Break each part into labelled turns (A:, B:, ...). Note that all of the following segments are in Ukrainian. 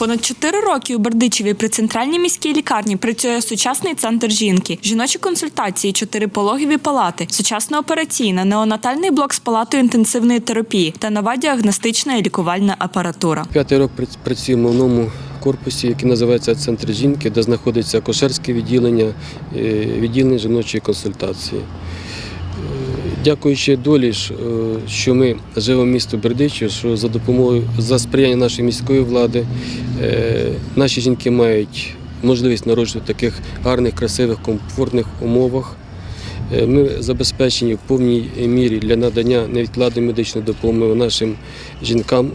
A: Понад чотири роки у Бердичеві при центральній міській лікарні працює сучасний центр жінки, жіночі консультації, чотири пологові палати, сучасна операційна, неонатальний блок з палатою інтенсивної терапії та нова діагностична і лікувальна апаратура.
B: П'ятий рок прац- працюємо в новому корпусі, який називається Центр жінки, де знаходиться акушерське відділення, е, відділення жіночої консультації. Дякуючи долі, е, що ми живемо в місті Бердичів, що за допомогою за сприяння нашої міської влади е, наші жінки мають можливість народжувати в таких гарних, красивих, комфортних умовах. Е, Ми забезпечені в повній мірі для надання невідкладної медичної допомоги нашим жінкам,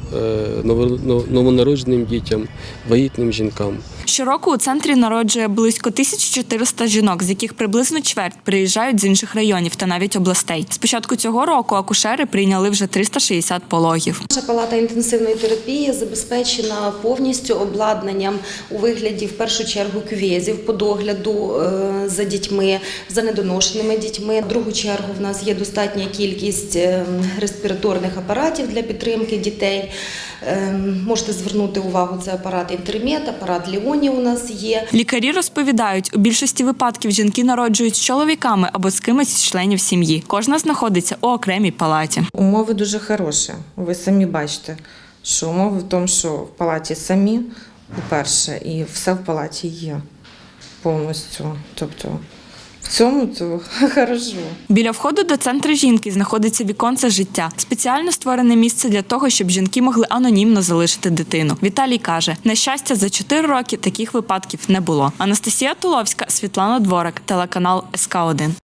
B: ново- нов- новонародженим дітям, вагітним жінкам.
A: Щороку у центрі народжує близько 1400 жінок, з яких приблизно чверть приїжджають з інших районів та навіть областей. З початку цього року акушери прийняли вже 360 пологів.
C: Наша палата інтенсивної терапії забезпечена повністю обладнанням у вигляді в першу чергу кювезів по догляду е, за дітьми, за недоношеними дітьми. В другу чергу в нас є достатня кількість е, респіраторних апаратів для підтримки дітей. Е, Можете звернути увагу, це апарат інтермет, апарат Ліоні у нас є.
A: Лікарі розповідають, у більшості випадків жінки народжують з чоловіками або з кимось з членів сім'ї. Кожна знаходиться у окремій палаті.
D: Умови дуже хороші. Ви самі бачите, що умови в тому, що в палаті самі, по-перше, і все в палаті є повністю. Тобто в цьому то хорошо.
A: Біля входу до центру жінки знаходиться віконце життя, спеціально створене місце для того, щоб жінки могли анонімно залишити дитину. Віталій каже: на щастя, за 4 роки таких випадків не було. Анастасія Туловська, Світлана Дворик, телеканал СК 1